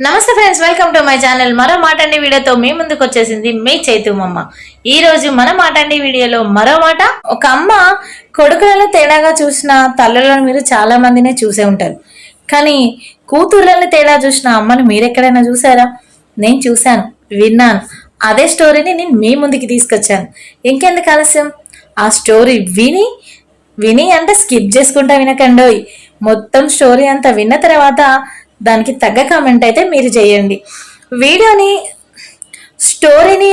నమస్తే friends welcome to my channel. మరో మాట అండి వీడియోతో మీ ముందుకు వచ్చేసింది మీ చైతుమమ్మ. ఈ రోజు మన మాటండి వీడియోలో మరో మాట. ఒక అమ్మ కొడుకులను తేడాగా చూసిన తల్లులను మీరు చాలా మందినే చూసే ఉంటారు. కానీ కూతుర్లను తేడా చూసిన అమ్మను మీరెక్కడైనా చూసారా? నేను చూశాను విన్నాను. అదే స్టోరీని నేను మీ ముందుకి తీసుకొచ్చాను. ఇంకెందుకు ఆలస్యం? ఆ స్టోరీ విని విని అంటే స్కిప్ చేసుకుంటా వినకండోయ్. మొత్తం స్టోరీ అంతా విన్న తర్వాత దానికి తగ్గ కామెంట్ అయితే మీరు చేయండి. వీడియోని స్టోరీని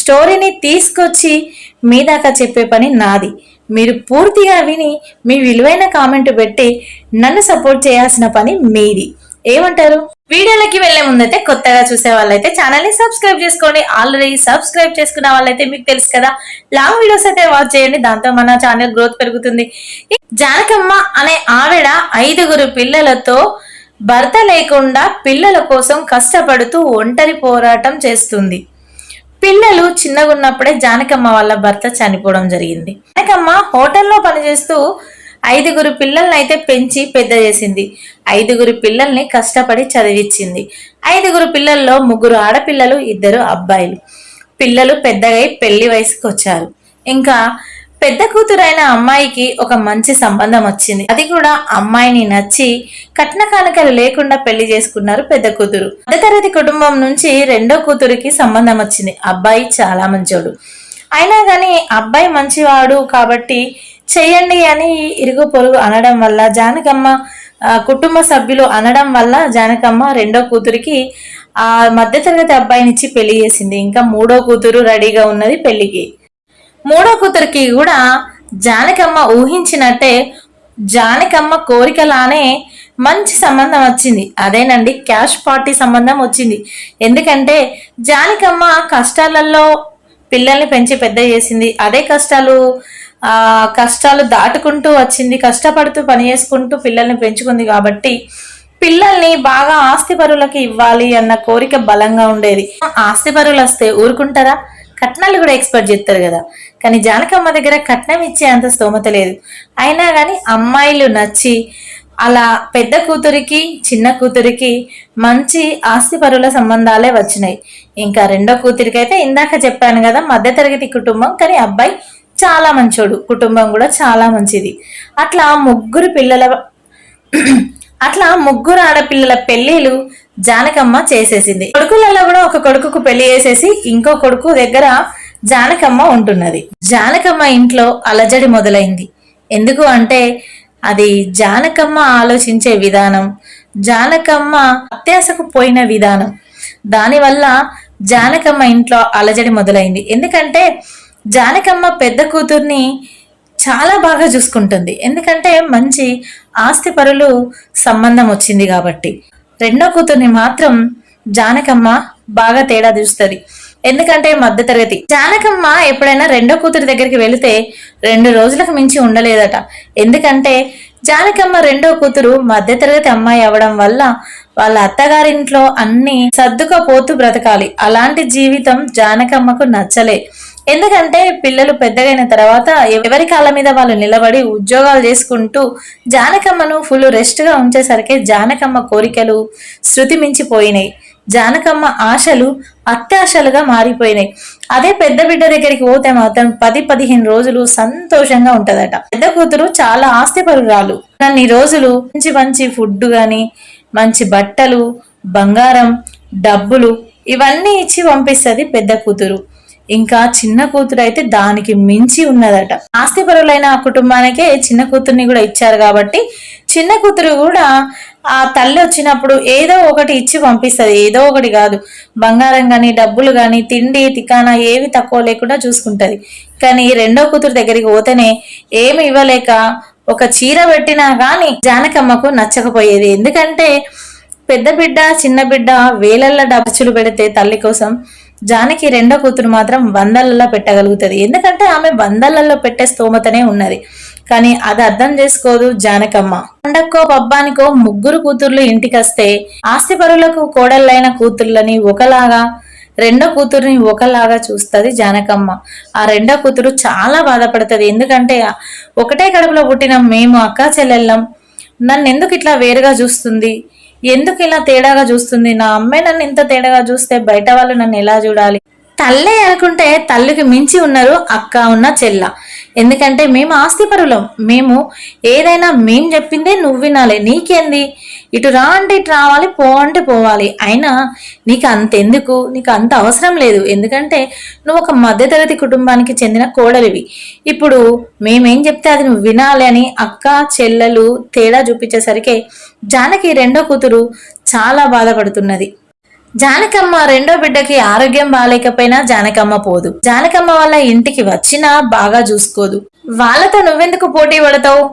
స్టోరీని తీసుకొచ్చి మీ దాకా చెప్పే పని నాది. మీరు పూర్తిగా విని మీ విలువైన కామెంట్ పెట్టి నన్ను సపోర్ట్ చేయాల్సిన పని మీది. ఏమంటారు? వీడియోలకి వెళ్ళే ముందైతే కొత్తగా చూసే వాళ్ళైతే ఛానల్ని సబ్స్క్రైబ్ చేసుకోండి. ఆల్రెడీ సబ్స్క్రైబ్ చేసుకున్న వాళ్ళైతే మీకు తెలుసు కదా లాంగ్ వీడియోస్ అయితే వాచ్ చేయండి. దాంతో మన ఛానల్ గ్రోత్ పెరుగుతుంది. జానకమ్మ అనే ఆవిడ ఐదుగురు పిల్లలతో భర్త లేకుండా పిల్లల కోసం కష్టపడుతూ ఒంటరి పోరాటం చేస్తుంది. పిల్లలు చిన్నగున్నప్పుడే జానకమ్మ వాళ్ళ భర్త చనిపోవడం జరిగింది. జానకమ్మ హోటల్లో పనిచేస్తూ ఐదుగురు పిల్లల్ని అయితే పెంచి పెద్ద చేసింది. ఐదుగురు పిల్లల్ని కష్టపడి చదివించింది ఐదుగురు పిల్లల్లో ముగ్గురు ఆడపిల్లలు ఇద్దరు అబ్బాయిలు. పిల్లలు పెద్దగై పెళ్ళి వయసుకు వచ్చారు ఇంకా పెద్ద కూతురైన అమ్మాయికి ఒక మంచి సంబంధం వచ్చింది. అది కూడా అమ్మాయిని నచ్చి కట్న కానుకలు లేకుండా పెళ్ళి చేసుకున్నారు పెద్ద కూతురు. మధ్యతరగతి కుటుంబం నుంచి రెండో కూతురికి సంబంధం వచ్చింది. అబ్బాయి చాలా మంచోడు. అయినా కానీ అబ్బాయి మంచివాడు కాబట్టి చెయ్యండి అని ఇరుగు పొరుగు అనడం వల్ల జానకమ్మ కుటుంబ సభ్యులు అనడం వల్ల జానకమ్మ రెండో కూతురికి ఆ మధ్యతరగతి అబ్బాయినిచ్చి పెళ్ళి చేసింది. ఇంకా మూడో కూతురు రెడీగా ఉన్నది పెళ్ళికి. మూడో కూతురికి కూడా జానకమ్మ ఊహించినట్టే జానకమ్మ కోరికలానే మంచి సంబంధం వచ్చింది. అదేనండి క్యాష్ పార్టీ సంబంధం వచ్చింది. ఎందుకంటే జానకమ్మ కష్టాలలో పిల్లల్ని పెంచి పెద్ద చేసింది. అదే కష్టాలు ఆ కష్టాలు దాటుకుంటూ వచ్చింది. కష్టపడుతూ పని చేసుకుంటూ పిల్లల్ని పెంచుకుంది కాబట్టి పిల్లల్ని బాగా ఆస్తిపరులకి ఇవ్వాలి అన్న కోరిక బలంగా ఉండేది. ఆస్తిపరులు వస్తే ఊరుకుంటారా? కట్నాలు కూడా ఎక్స్పర్ట్ చేస్తారు కదా. కానీ జానకమ్మ దగ్గర కట్నం ఇచ్చే అంత స్తోమత లేదు. అయినా కానీ అమ్మాయిలు నచ్చి అలా పెద్ద కూతురికి చిన్న కూతురికి మంచి ఆస్తిపరుల సంబంధాలే వచ్చినాయి. ఇంకా రెండో కూతురికి అయితే ఇందాక చెప్పాను కదా మధ్యతరగతి కుటుంబం కానీ అబ్బాయి చాలా మంచోడు. కుటుంబం కూడా చాలా మంచిది. అట్లా ముగ్గురు పిల్లల అట్లా ముగ్గురు ఆడపిల్లల పెళ్ళిళ్ళు జానకమ్మ చేసేసింది. కొడుకులలో కూడా ఒక కొడుకుకు పెళ్ళి చేసేసి ఇంకో కొడుకు దగ్గర జానకమ్మ ఉంటున్నది. జానకమ్మ ఇంట్లో అలజడి మొదలైంది. ఎందుకు అంటే అది జానకమ్మ ఆలోచించే విధానం జానకమ్మ అత్యాశకు పోయిన విధానం. దానివల్ల జానకమ్మ ఇంట్లో అలజడి మొదలైంది. ఎందుకంటే జానకమ్మ పెద్ద కూతుర్ని చాలా బాగా చూసుకుంటుంది. ఎందుకంటే మంచి ఆస్తిపరులు సంబంధం వచ్చింది కాబట్టి. రెండో కూతుర్ని మాత్రం జానకమ్మ బాగా తేడా చూస్తుంది. ఎందుకంటే మధ్యతరగతి. జానకమ్మ ఎప్పుడైనా రెండో కూతురి దగ్గరికి వెళితే రెండు రోజులకు మించి ఉండలేదట. ఎందుకంటే జానకమ్మ రెండో కూతురు మధ్యతరగతి అమ్మాయి అవడం వల్ల వాళ్ళ అత్తగారింట్లో అన్ని సర్దుకపోతూ బ్రతకాలి. అలాంటి జీవితం జానకమ్మకు నచ్చలే. ఎందుకంటే పిల్లలు పెద్దగైన తర్వాత ఎవరి కాళ్ళ మీద వాళ్ళు నిలబడి ఉద్యోగాలు చేసుకుంటూ జానకమ్మను ఫుల్ రెస్ట్గా ఉంచేసరికి జానకమ్మ కోరికలు శృతి మించిపోయినాయి. జానకమ్మ ఆశలు అత్యాశలుగా మారిపోయినాయి. అదే పెద్ద బిడ్డ దగ్గరికి పోతే మాత్రం పది పదిహేను రోజులు సంతోషంగా ఉంటదట. పెద్ద కూతురు చాలా ఆస్తిపరురాలు. నన్ను రోజులు మంచి మంచి ఫుడ్ కానీ మంచి బట్టలు బంగారం డబ్బులు ఇవన్నీ ఇచ్చి పంపిస్తుంది పెద్ద కూతురు. ఇంకా చిన్న కూతురు అయితే దానికి మించి ఉన్నదట. ఆస్తిపరులైన ఆ కుటుంబానికే చిన్న కూతుర్ని కూడా ఇచ్చారు కాబట్టి చిన్న కూతురు కూడా ఆ తల్లి వచ్చినప్పుడు ఏదో ఒకటి ఇచ్చి పంపిస్తుంది. ఏదో ఒకటి కాదు. బంగారం కానీ డబ్బులు కానీ తిండి తికానా ఏవి తక్కువ లేకుండా చూసుకుంటుంది. కానీ రెండో కూతురు దగ్గరికి పోతేనే ఏమి ఇవ్వలేక ఒక చీర పెట్టినా కానీ జానకమ్మకు నచ్చకపోయేది. ఎందుకంటే పెద్ద బిడ్డ చిన్న బిడ్డ వేలల్ల డబ్బులు పెడితే తల్లి కోసం జానకి రెండో కూతురు మాత్రం వందలలో పెట్టగలుగుతుంది. ఎందుకంటే ఆమె వందలలో పెట్టే స్తోమతనే ఉన్నది. కానీ అది అర్థం చేసుకోదు జానకమ్మ. పండక్కో పబ్బానికో ముగ్గురు కూతుర్లు ఇంటికొస్తే ఆస్తిపరులకు కోడళ్ళైన కూతుర్లని ఒకలాగా రెండో కూతుర్ని ఒకలాగా చూస్తుంది జానకమ్మ. ఆ రెండో కూతురు చాలా బాధపడుతుంది. ఎందుకంటే ఒకటే కడుపులో పుట్టిన మేము అక్క చెల్లెళ్ళం. నన్ను ఎందుకు ఇట్లా వేరుగా చూస్తుంది? ఎందుకు ఇలా తేడాగా చూస్తుంది? నా అమ్మాయి నన్ను ఇంత తేడాగా చూస్తే బయట వాళ్ళు నన్ను ఎలా చూడాలి? తల్లే అనుకుంటే తల్లికి మించి ఉన్నారు అక్క ఉన్న చెల్ల. ఎందుకంటే మేము ఆస్తిపరులం. మేము ఏదైనా మేం చెప్పిందే నువ్వు వినాలి. నీకేంది? ఇటు రా అంటే ఇటు రావాలి పో అంటే పోవాలి. అయినా నీకు అంతెందుకు? నీకు అంత అవసరం లేదు. ఎందుకంటే నువ్వు ఒక మధ్యతరగతి కుటుంబానికి చెందిన కోడలివి. ఇప్పుడు మేమేం చెప్తే అది నువ్వు వినాలి అని అక్క చెల్లెలు తేడా చూపించేసరికి జానకి రెండో కూతురు చాలా బాధపడుతున్నది. జానకమ్మ రెండో బిడ్డకి ఆరోగ్యం బాగాలేకపోయినా జానకమ్మ పోదు. జానకమ్మ వాళ్ళ ఇంటికి వచ్చినా బాగా చూసుకోదు. వాళ్ళతో నువ్వెందుకు పోటీ పడతావు?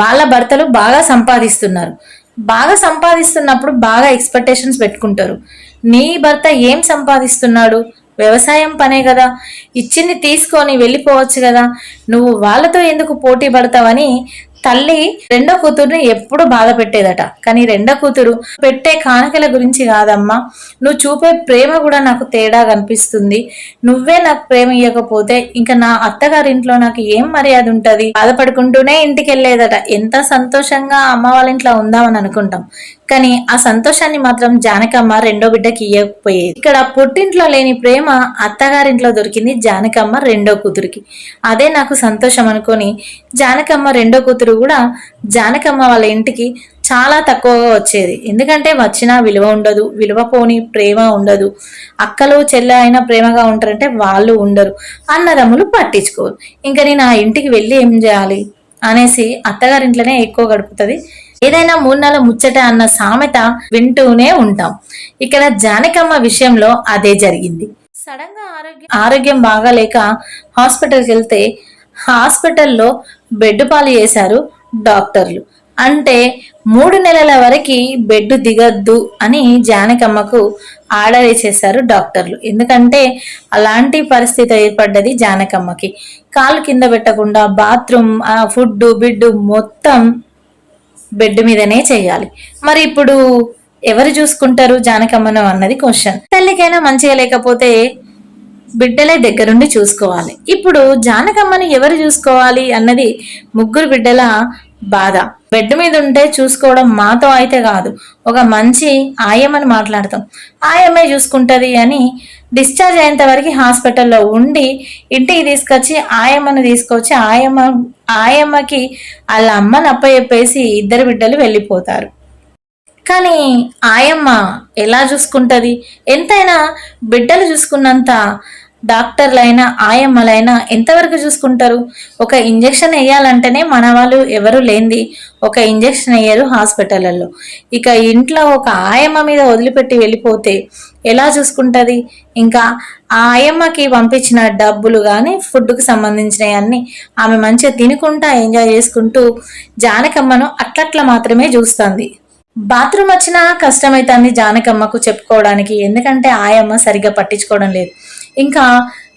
వాళ్ళ భర్తలు బాగా సంపాదిస్తున్నారు. బాగా సంపాదిస్తున్నప్పుడు బాగా ఎక్స్పెక్టేషన్స్ పెట్టుకుంటారు. నీ భర్త ఏం సంపాదిస్తున్నాడు? వ్యవసాయం పనే కదా. ఇచ్చింది తీసుకొని వెళ్ళిపోవచ్చు కదా. నువ్వు వాళ్ళతో ఎందుకు పోటీ పడతావని తల్లి రెండో కూతురుని ఎప్పుడు బాధ పెట్టేదట. కానీ రెండో కూతురు పెట్టే కానుకల గురించి కాదమ్మా. నువ్వు చూపే ప్రేమ కూడా నాకు తేడా కనిపిస్తుంది. నువ్వే నాకు ప్రేమ ఇవ్వకపోతే ఇంకా నా అత్తగారింట్లో నాకు ఏం మర్యాద ఉంటది? బాధపడుకుంటూనే ఇంటికి వెళ్ళేదట ఎంత సంతోషంగా అమ్మ వాళ్ళ ఇంట్లో ఉందామని అనుకుంటాం. కానీ ఆ సంతోషాన్ని మాత్రం జానకమ్మ రెండో బిడ్డకి ఇవ్వకపోయేది ఇక్కడ పుట్టింట్లో లేని ప్రేమ అత్తగారింట్లో దొరికింది జానకమ్మ రెండో కూతురికి. అదే నాకు సంతోషం అనుకొని జానకమ్మ రెండో కూతురు కూడా జానకమ్మ వాళ్ళ ఇంటికి చాలా తక్కువగా వచ్చేది. ఎందుకంటే వచ్చినా విలువ ఉండదు విలువ పోని ప్రేమ ఉండదు. అక్కలు చెల్ల అయినా ప్రేమగా ఉంటారంటే వాళ్ళు ఉండరు. అన్నదమ్ములు పట్టించుకోరు. ఇంకా నేను ఆ ఇంటికి వెళ్ళి ఏం చేయాలి అనేసి అత్తగారింట్లోనే ఎక్కువ గడుపుతుంది. ఏదైనా మూడు నెలల ముచ్చట అన్న సామెత వింటూనే ఉంటాం. ఇక్కడ జానకమ్మ విషయంలో అదే జరిగింది. సడన్గా ఆరోగ్యం ఆరోగ్యం బాగాలేక హాస్పిటల్కి వెళ్తే హాస్పిటల్లో బెడ్ పాలు చేశారు డాక్టర్లు. అంటే మూడు నెలల వరకు బెడ్ దిగద్దు అని జానకమ్మకు ఆర్డర్ వేసేసారు డాక్టర్లు. ఎందుకంటే అలాంటి పరిస్థితి ఏర్పడ్డది జానకమ్మకి. కాలు కింద పెట్టకుండా బాత్రూమ్ ఫుడ్ బిడ్డు మొత్తం బెడ్ మీదనే చేయాలి. మరి ఇప్పుడు ఎవరు చూసుకుంటారు జానకమ్మను అన్నది క్వశ్చన్ తల్లికైనా మంచిగా లేకపోతే బిడ్డలే దగ్గరుండి చూసుకోవాలి. ఇప్పుడు జానకమ్మను ఎవరు చూసుకోవాలి అన్నది ముగ్గురు బిడ్డల బాధ. బెడ్ మీద ఉంటే చూసుకోవడం మాతో అయితే కాదు. ఒక మంచి ఆయమ్మని మాట్లాడతాం. ఆయమ్మే చూసుకుంటుంది అని డిశ్చార్జ్ అయ్యేంత వరకు హాస్పిటల్లో ఉండి ఇంటికి తీసుకొచ్చి ఆయమ్మను తీసుకొచ్చి ఆయమ్మ ఆయమ్మకి వాళ్ళ అమ్మని అప్పచెప్పేసి ఇద్దరు బిడ్డలు వెళ్ళిపోతారు. కానీ ఆయమ్మ ఎలా చూసుకుంటుంది? ఎంతైనా బిడ్డలు చూసుకున్నంత డాక్టర్లైనా ఆయమ్మలైనా ఎంతవరకు చూసుకుంటారు? ఒక ఇంజెక్షన్ వేయాలంటేనే మన వాళ్ళు ఎవరు లేనిది ఒక ఇంజెక్షన్ వేయరు హాస్పిటల్లో ఇక ఇంట్లో ఒక ఆయమ్మ మీద వదిలిపెట్టి వెళ్ళిపోతే ఎలా చూసుకుంటుంది? ఇంకా ఆ ఆయమ్మకి పంపించిన డబ్బులు కానీ ఫుడ్కు సంబంధించినవి అన్ని ఆమె మంచిగా తినుకుంటా ఎంజాయ్ చేసుకుంటూ జానకమ్మను అట్లట్లా మాత్రమే చూస్తుంది. బాత్రూమ్ వచ్చినా కష్టమైతుంది జానకమ్మకు చెప్పుకోవడానికి. ఎందుకంటే ఆయమ్మ సరిగ్గా పట్టించుకోవడం లేదు. ఇంకా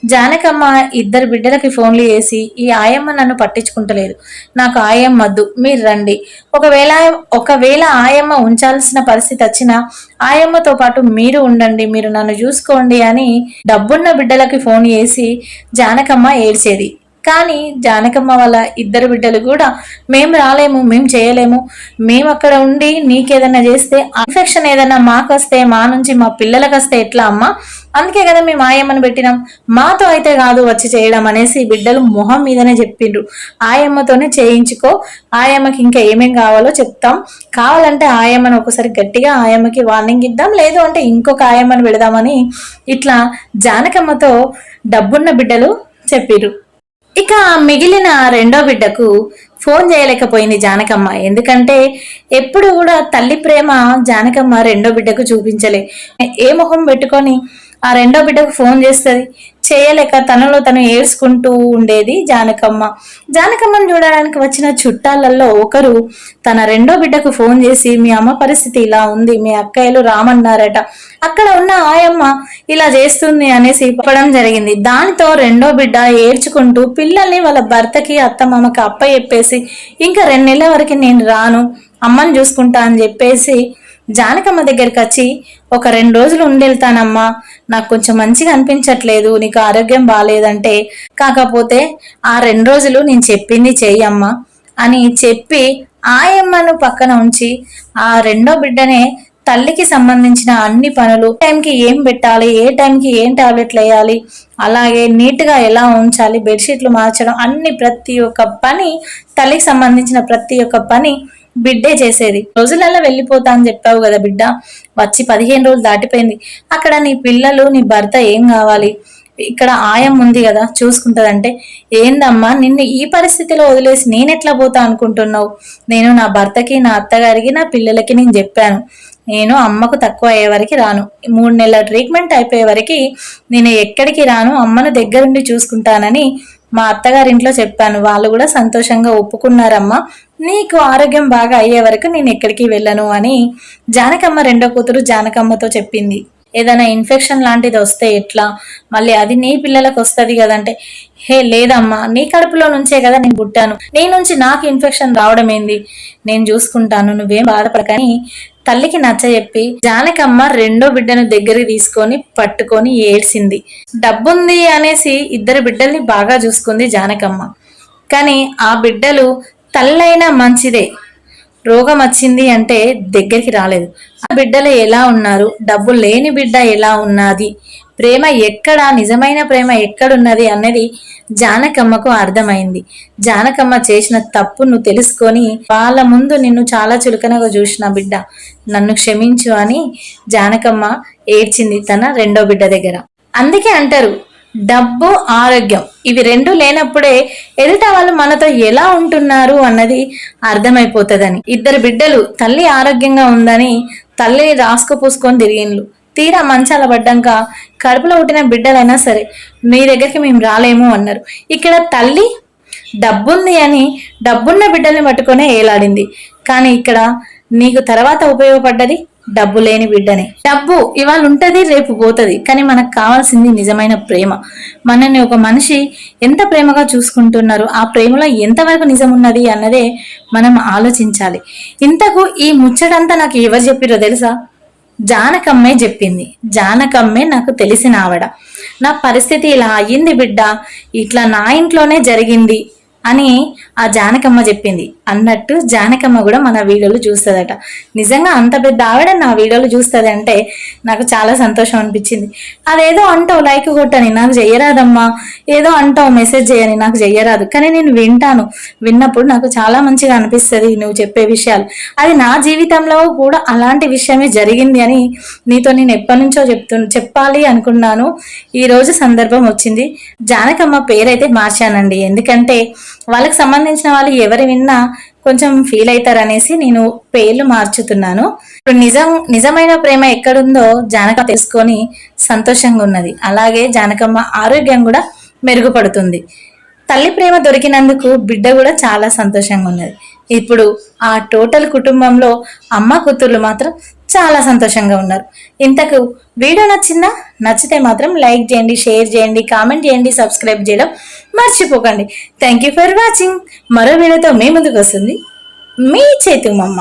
జానకమ్మ ఇద్దరు బిడ్డలకి ఫోన్లు చేసి ఈ ఆయమ్మ నన్ను పట్టించుకుంటలేదు. నాకు ఆయమ్మ వద్దు. మీరు రండి. ఒకవేళ ఒకవేళ ఆయమ్మ ఉంచాల్సిన పరిస్థితి వచ్చినా ఆయమ్మతో పాటు మీరు ఉండండి. మీరు నన్ను చూసుకోండి అని డబ్బున్న బిడ్డలకి ఫోన్ చేసి జానకమ్మ ఏడ్చేది. కానీ జానకమ్మ వాళ్ళ ఇద్దరు బిడ్డలు కూడా మేము రాలేము మేము చేయలేము. మేము అక్కడ ఉండి నీకేదైనా చేస్తే ఇన్ఫెక్షన్ ఏదైనా మాకు వస్తే మా నుంచి మా పిల్లలకు వస్తే ఎట్లా అమ్మ? అందుకే కదా మేము ఆయమ్మను పెట్టినాం. మాతో అయితే కాదు వచ్చి చేయడం అనేసి బిడ్డలు మొహం మీదనే చెప్పిండ్రు. ఆయమ్మతోనే చేయించుకో. ఆయమ్మకి ఇంకా ఏమేం కావాలో చెప్తాం. కావాలంటే ఆయమ్మను ఒకసారి గట్టిగా ఆయమ్మకి వార్నింగ్ ఇద్దాం. లేదు అంటే ఇంకొక ఆయమ్మను పెడదామని ఇట్లా జానకమ్మతో డబ్బున్న బిడ్డలు చెప్పిర్రు. ఇక మిగిలిన రెండో బిడ్డకు ఫోన్ చేయలేకపోయింది జానకమ్మ. ఎందుకంటే ఎప్పుడు కూడా తల్లి ప్రేమ జానకమ్మ రెండో బిడ్డకు చూపించలే. ఏ మొహం పెట్టుకొని ఆ రెండో బిడ్డకు ఫోన్ చేస్తుంది. చేయలేక తనలో తను ఏడ్చుకుంటూ ఉండేది జానకమ్మ. జానకమ్మను చూడడానికి వచ్చిన చుట్టాలలో ఒకరు తన రెండో బిడ్డకు ఫోన్ చేసి మీ అమ్మ పరిస్థితి ఇలా ఉంది మీ అక్కయ్యలు రామన్నారట. అక్కడ ఉన్న ఆయమ్మ ఇలా చేస్తుంది అనేసి చెప్పడం జరిగింది. దానితో రెండో బిడ్డ ఏడ్చుకుంటూ పిల్లల్ని వాళ్ళ భర్తకి అత్తమ్మకి అప్ప చెప్పేసి ఇంకా రెండు నెలల వరకు నేను రాను అమ్మని చూసుకుంటా అని చెప్పేసి జానకమ్మ దగ్గరికి వచ్చి ఒక రెండు రోజులు ఉండెళ్తానమ్మా. నాకు కొంచెం మంచిగా అనిపించట్లేదు. నీకు ఆరోగ్యం బాగాలేదంటే కాకపోతే ఆ రెండు రోజులు నేను చెప్పింది చెయ్యమ్మా అని చెప్పి ఆయమ్మను పక్కన ఉంచి ఆ రెండో బిడ్డనే తల్లికి సంబంధించిన అన్ని పనులు టైంకి ఏం పెట్టాలి ఏ టైంకి ఏం టాబ్లెట్లు వేయాలి అలాగే నీట్గా ఎలా ఉంచాలి బెడ్షీట్లు మార్చడం అన్ని ప్రతి ఒక్క పని తల్లికి సంబంధించిన ప్రతి ఒక్క పని బిడ్డే చేసేది. రోజులలో వెళ్ళిపోతా అని చెప్పావు కదా బిడ్డ. వచ్చి పదిహేను రోజులు దాటిపోయింది. అక్కడ నీ పిల్లలు నీ భర్త ఏం కావాలి? ఇక్కడ ఆయం ఉంది కదా చూసుకుంటదంటే. ఏందమ్మా నిన్ను ఈ పరిస్థితిలో వదిలేసి నేనెట్లా పోతా అనుకుంటున్నావు? నేను నా భర్తకి నా అత్తగారికి నా పిల్లలకి నేను చెప్పాను. నేను అమ్మకు తక్కువ అయ్యే వరకు రాను. మూడు నెలల ట్రీట్మెంట్ అయిపోయే వరకు నేను ఎక్కడికి రాను? అమ్మను దగ్గరుండి చూసుకుంటానని మా అత్తగారింట్లో చెప్పాను. వాళ్ళు కూడా సంతోషంగా ఒప్పుకున్నారమ్మా. నీకు ఆరోగ్యం బాగా అయ్యే వరకు నేను ఎక్కడికి వెళ్ళను అని జానకమ్మ రెండో కూతురు జానకమ్మతో చెప్పింది. ఏదైనా ఇన్ఫెక్షన్ లాంటిది వస్తే ఎట్లా? మళ్ళీ అది నీ పిల్లలకు వస్తుంది కదంటే. హే లేదమ్మా నీ కడుపులో నుంచే కదా నేను పుట్టాను. నీ నుంచి నాకు ఇన్ఫెక్షన్ రావడం ఏంది? నేను చూసుకుంటాను నువ్వేం బాధపడకని తల్లికి నచ్చ చెప్పి జానకమ్మ రెండో బిడ్డను దగ్గరికి తీసుకొని పట్టుకొని ఏడ్చింది. డబ్బుంది అనేసి ఇద్దరు బిడ్డల్ని బాగా చూసుకుంది జానకమ్మ. కానీ ఆ బిడ్డలు తల్లైనా మంచిదే. రోగం వచ్చింది అంటే దగ్గరికి రాలేదు. ఆ బిడ్డలు ఎలా ఉన్నారు? డబ్బు లేని బిడ్డ ఎలా ఉన్నది? ప్రేమ ఎక్కడ? నిజమైన ప్రేమ ఎక్కడున్నది అన్నది జానకమ్మకు అర్థమైంది. జానకమ్మ చేసిన తప్పును తెలుసుకొని వాళ్ళ ముందు నిన్ను చాలా చులకనగా చూసిన బిడ్డ నన్ను క్షమించు అని జానకమ్మ ఏడ్చింది తన రెండో బిడ్డ దగ్గర. అందుకే అంటారు డబ్బు ఆరోగ్యం. ఇవి రెండు లేనప్పుడే ఎదుట వాళ్ళు మనతో ఎలా ఉంటున్నారు అన్నది అర్థమైపోతుందని. ఇద్దరు బిడ్డలు తల్లి ఆరోగ్యంగా ఉందని తల్లిని రాసుకు పూసుకొని తిరిగిండ్లు. తీరా మంచాల పడ్డాక కడుపులో పుట్టిన బిడ్డలైనా సరే మీ దగ్గరికి మేము రాలేము అన్నారు. ఇక్కడ తల్లి డబ్బుంది అని డబ్బున్న బిడ్డల్ని పట్టుకొనే ఏలాడింది. కానీ ఇక్కడ నీకు తర్వాత ఉపయోగపడ్డది డబ్బు లేని బిడ్డని. డబ్బు ఇవాళ ఉంటది రేపు పోతుంది కానీ మనకు కావాల్సింది నిజమైన ప్రేమ. మనల్ని ఒక మనిషి ఎంత ప్రేమగా చూసుకుంటున్నారు ఆ ప్రేమలో ఎంతవరకు నిజం ఉన్నది అన్నదే మనం ఆలోచించాలి. ఇంతకు ఈ ముచ్చటంతా నాకు ఎవరు చెప్పిరో తెలుసా? జానకమ్మే చెప్పింది. జానకమ్మే నాకు తెలిసిన ఆవిడ. నా పరిస్థితి ఇలా అయ్యింది బిడ్డ ఇట్లా నా ఇంట్లోనే జరిగింది అని ఆ జానకమ్మ చెప్పింది. అన్నట్టు జానకమ్మ కూడా మన వీడియోలు చూస్తుందట. నిజంగా అంత పెద్ద ఆవిడ నా వీడియోలు చూస్తుంది అంటే నాకు చాలా సంతోషం అనిపించింది. అదేదో అంటావు లైక్ కొట్టని నాకు చెయ్యరాదమ్మా. ఏదో అంటావు మెసేజ్ చేయని నాకు చెయ్యరాదు. కానీ నేను వింటాను. విన్నప్పుడు నాకు చాలా మంచిగా అనిపిస్తుంది నువ్వు చెప్పే విషయాలు. అది నా జీవితంలో కూడా అలాంటి విషయమే జరిగింది అని నీతో నేను ఎప్పటి నుంచో చెప్తు చెప్పాలి అనుకున్నాను. ఈరోజు సందర్భం వచ్చింది. జానకమ్మ పేరైతే మార్చానండి. ఎందుకంటే వాళ్ళకి సంబంధించిన వాళ్ళు ఎవరు విన్నా కొంచెం ఫీల్ అవుతారనేసి నేను పేర్లు మార్చుతున్నాను. ఇప్పుడు నిజం నిజమైన ప్రేమ ఎక్కడుందో జానక తెలుసుకొని సంతోషంగా ఉన్నది. అలాగే జానకమ్మ ఆరోగ్యం కూడా మెరుగుపడుతుంది. తల్లి ప్రేమ దొరికినందుకు బిడ్డ కూడా చాలా సంతోషంగా ఉన్నది. ఇప్పుడు ఆ టోటల్ కుటుంబంలో అమ్మ కూతుర్లు మాత్రం చాలా సంతోషంగా ఉన్నారు. ఇంతకు వీడియో నచ్చిందా? నచ్చితే మాత్రం లైక్ చేయండి షేర్ చేయండి కామెంట్ చేయండి సబ్స్క్రైబ్ చేయడం మర్చిపోకండి. థ్యాంక్ యూ ఫర్ వాచింగ్ మరో వీడియోతో మీ ముందుకు వస్తుంది మీ చేతు మమ్మ